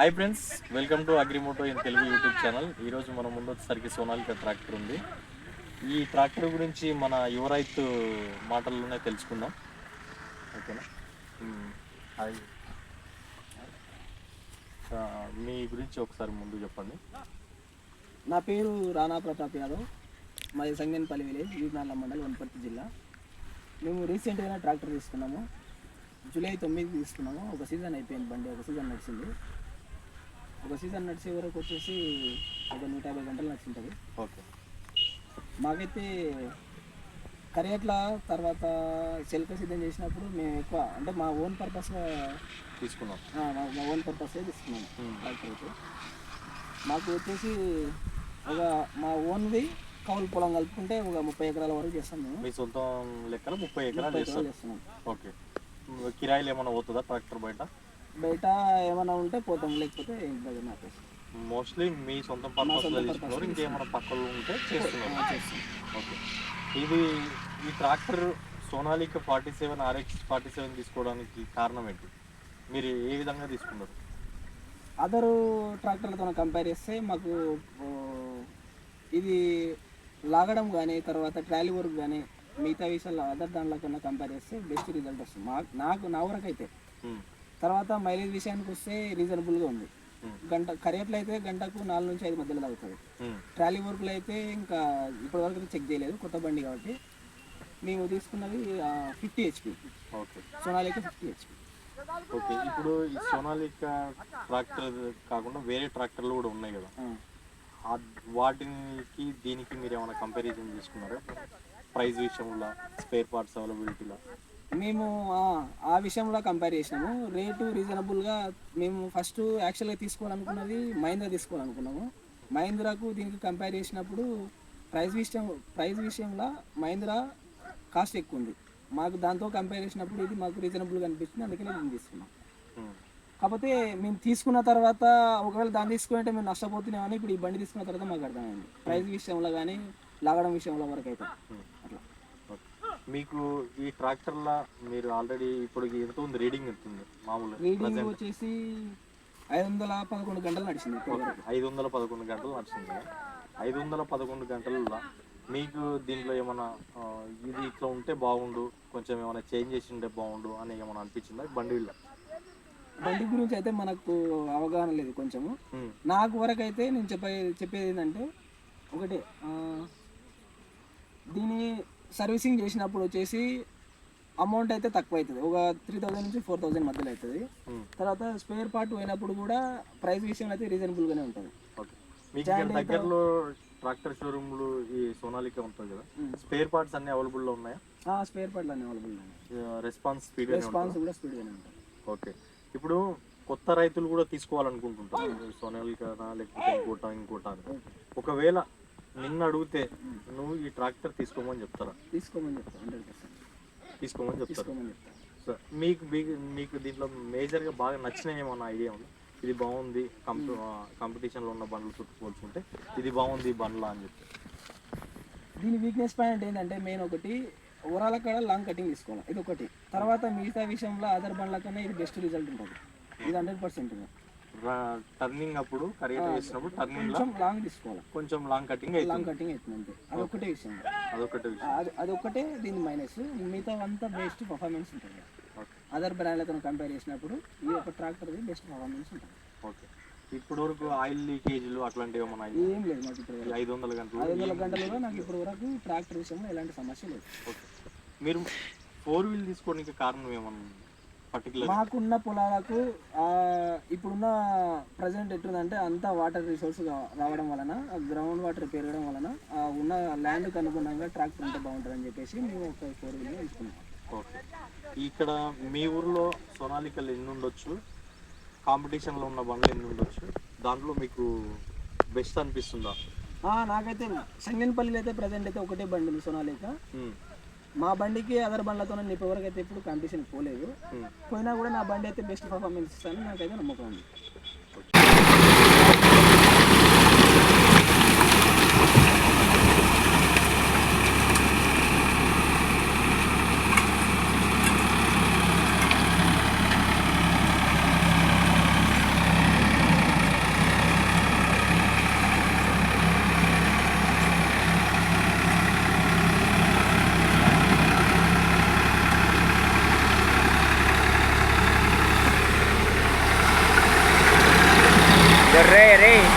Hi friends welcome to Agrimoto in Telugu YouTube channel ఈరోజు మన ముందు వచ్చేసరికి సోనాలిక ట్రాక్టర్ ఉంది. ఈ ట్రాక్టర్ గురించి మన యువ రైతు మాటల్లోనే తెలుసుకుందాం. ఓకేనా? హాయ్ మీ గురించి ఒకసారి ముందు చెప్పండి. నా పేరు రాణా ప్రతాప్ యాదవ్. మాది సంగేనపల్లి విలేజ్ వీరనాల మండల్ వనపర్తి జిల్లా. మేము రీసెంట్గానే ట్రాక్టర్ తీసుకున్నాము. జూలై తొమ్మిది తీసుకున్నాము. ఒక సీజన్ అయిపోయింది బండి ఒక సీజన్ నడిచింది. ఒక సీజన్ నడిచే వరకు వచ్చేసి ఒక నూట యాభై గంటలు నడిచింటుంది. ఓకే. మాకైతే కరియట్ల తర్వాత చెలక సిద్ధం చేసినప్పుడు మేము ఎక్కువ అంటే మా ఓన్ పర్పస్గా తీసుకున్నాం. మా ఓన్ పర్పస్గా తీసుకున్నాము మ్మ్. ట్రాక్టర్ అయితే. మాకు వచ్చేసి ఒక మా ఓన్ది కౌలు పొలం కలుపుకుంటే ఒక ముప్పై ఎకరాల వరకు చేస్తాం మేము. మీ సొంతం లెక్కన ముప్పై ఎకరాలు చేస్తున్నాం. ఓకే. కిరాయిలు ఏమైనా పోతుందా ట్రాక్టర్ బయట? బయట ఏమైనా ఉంటే పోతాం లేకపోతే ఇంటి దగ్గర మోస్ట్లీ మీ సొంత పర్పస్లో తీసుకున్నారు ఇంకేమైనా పక్కలు ఉంటే చేస్తున్నారు చేస్తాం ఓకే. ఇది ఈ tractor Sonalika forty seven RX forty seven తీసుకోవడానికి కారణం ఏంటి? మీరు ఏ విధంగా తీసుకున్నారు? అదర్ ట్రాక్టర్లతో కంపేర్ చేస్తే మాకు ఇది లాగడం కానీ తర్వాత ట్రాలీ వర్క్ కానీ మిగతా విషయాల్లో అదర్ దాంట్లో కన్నా కంపేర్ చేస్తే బెస్ట్ రిజల్ట్ వస్తుంది. నాకు నా వరకు అయితే తర్వాత మైలేజ్ విషయానికి వస్తే రీజనబుల్గా ఉంది. గంట కరియట్లు అయితే గంటకు నాలుగు నుంచి ఐదు మధ్యలో తగ్గుతుంది ట్రాలీ వర్క్లో అయితే ఇంకా ఇప్పటివరకు చెక్ చేయలేదు కొత్త బండి కాబట్టి. మేము తీసుకున్నది fifty HP okay. Sonalika fifty HP okay ఇప్పుడు ఈ సోనాలిక ట్రాక్టర్ కాకుండా వేరే ట్రాక్టర్లు కూడా ఉన్నాయి కదా. వాటికి దీనికి మీరు ఏమైనా కంపారిజన్ చేసుకున్నారా? ప్రైస్ విషయంలో స్పేర్ పార్ట్స్ అవైలబిలిటీలో. మేము ఆ, విషయంలో కంపేర్ చేసినాము. రేటు రీజనబుల్గా మేము ఫస్ట్ యాక్చువల్గా తీసుకోవాలనుకున్నది మహీంద్రా తీసుకోవాలనుకున్నాము. మహీంద్రాకు దీనికి కంపేర్ చేసినప్పుడు ప్రైస్ విషయం ప్రైస్ విషయంలో మహీంద్రా కాస్ట్ ఎక్కువ ఉంది. మాకు దాంతో కంపేర్ చేసినప్పుడు ఇది మాకు రీజనబుల్గా అనిపించింది అందుకనే దీన్ని తీసుకున్నాం. మ్, కాకపోతే మేము తీసుకున్న తర్వాత ఒకవేళ దాన్ని తీసుకుంటే మేము నష్టపోతున్నామని ఇప్పుడు ఈ బండి తీసుకున్న తర్వాత మాకు అర్థమైంది. ప్రైస్ విషయంలో కానీ లాగడం విషయంలో వరకు అయితే మ్. అట్లా. మీకు ఈ ట్రాక్టర్లో మీరు ఆల్రెడీ ఇప్పుడు ఎంత ఉంది? రీడింగ్ ఎంత ఉంది? మామూలుగా రీడింగ్ వచ్చేసి ఐదు వందల పదకొండు గంటలు నడిచింది ఐదు వందల పదకొండు గంటలు నడిచింది. ఐదు వందల పదకొండు గంటలలో మీకు దీంట్లో ఏమైనా ఇది ఇట్లా ఉంటే బాగుండు కొంచెం ఏమైనా చేంజ్ చేసి ఉంటే బాగుండు అని ఏమైనా అనిపించిందా బండిలో బండి గురించి అయితే మనకు అవగాహన లేదు కొంచెము. నాకు వరకు అయితే నేను చెప్పే చెప్పేది ఏంటంటే ఒకటే ఆ, దీన్ని సర్వీసింగ్ చేసినప్పుడు వచ్చేసి అమౌంట్ అయితే తక్కువ అవుతుంది ఒక త్రీ థౌజండ్ నుంచి ఫోర్ థౌజండ్ మధ్యలో అవుతుంది తర్వాత స్పేర్ పార్ట్ పోయినప్పుడు కూడా ప్రైస్ విషయం అయితే రీజనబుల్గానే ఉంటుంది. ఓకే మీకు ఇక్కడ దగ్గరలో ట్రాక్టర్ షోరూమ్లు ఈ సోనాలిక ఉంటుంది కదా. స్పేర్ పార్ట్స్ అన్ని అవైలబుల్లో ఉన్నాయా? స్పేర్ పార్ట్లు అన్నీ అవైలబుల్ ఉన్నాయి. రెస్పాన్స్ స్పీడ్ రెస్పాన్స్ కూడా స్పీడ్గానే ఉంటుంది. ఓకే ఇప్పుడు కొత్త రైతులు కూడా తీసుకోవాలనుకుంటుంటారు. సోనాలికనా లేకపోతే ఇంకోట ఇంకోట ఒకవేళ నిన్ను అడిగితే నువ్వు ఈ ట్రాక్టర్ తీసుకోమని చెప్తారా? తీసుకోమని చెప్తాను హండ్రెడ్ పర్సెంట్ తీసుకోమని చెప్తారు. తీసుకోమని మీకు బీ- మీకు దీంట్లో మేజర్గా బాగా నచ్చిన ఏమన్నా ఐడియా ఉంది? ఇది బాగుంది కంప కాంపిటీషన్లో ఉన్న బండ్లు చుట్టూ పోల్చుకుంటే ఇది బాగుంది బండ్లా అని చెప్పి. దీని వీక్నెస్ పాయింట్ ఏంటంటే మెయిన్ ఒకటి ఓవరాల్ కాడ లాంగ్ కటింగ్ తీసుకోవాలి. ఇది ఒకటి తర్వాత మిగతా విషయంలో అదర్ బండ్ల కన్నా ఇది బెస్ట్ రిజల్ట్ ఉంటుంది. ఇది హండ్రెడ్ పర్సెంట్ టర్నింగ్ అప్పుడు కరిగేట వేసినప్పుడు టర్నింగ్లో కొంచెం లాంగ్ తీసుకోవాలి. కొంచెం లాంగ్ కటింగ్ అవుతుంది. లాంగ్ కటింగ్ అవుతుంది అంతే. అదొకటే విషయం. అదొకటి విషయం. అది అదొకటే దీని మైనస్ మిగతా అంతా బెస్ట్ పర్ఫార్మెన్స్ ఉంటుంది. ఓకే అదర్ బ్రాండ్లతో కంపేర్ చేసినప్పుడు ఈ ఒక ట్రాక్టర్ది బెస్ట్ పర్ఫార్మెన్స్ ఉంటుంది. ఓకే ఇప్పటి వరకు ఆయిల్ లీకేజ్లు అట్లాంటివి ఏమన్నా? ఏం లేదు నాకు ఇప్పుడు ఐదు వందల గంటలు ఐదు వందల గంటలలో నాకు ఇప్పుడు వరకు ట్రాక్టర్ విషయంలో ఎలాంటి సమస్య లేదు. ఓకే మీరు ఫోర్ వీల్ తీసుకోవడానికి కారణం ఏమన్నా మాకున్న పొలాలకు ఆ, ఇప్పుడున్న ప్రజెంట్ ఎట్లుందంటే అంతా వాటర్ రిసోర్స్ రావడం వలన గ్రౌండ్ వాటర్ పెరగడం వలన ఉన్న ల్యాండ్కి అనుగుణంగా ట్రాక్టర్ ఉంటే బాగుంటుందని చెప్పేసి మేము ఒక ఫోర్ వీలర్ తీసుకున్నాం. ఓకే ఇక్కడ మీ ఊర్లో సోనాలికలు ఎన్ని ఉండొచ్చు కాంపిటీషన్లో ఉన్న బండ్లు ఎన్ని ఉండొచ్చు దాంట్లో మీకు బెస్ట్ అనిపిస్తుందా? నాకైతే సంగన్పల్లిలో అయితే ప్రజెంట్ అయితే ఒకటే బండి ఉంది సోనాలిక. ఉమ్, మా బండికి అదర్ బండ్లతో నేను ఇప్పటివరకు అయితే ఇప్పుడు కాంపిటీషన్ పోలేదు. పోయినా కూడా నా బండి అయితే బెస్ట్ పర్ఫార్మెన్స్ ఇస్తాను నాకైతే నమ్మకం ఉంది Ray Ray.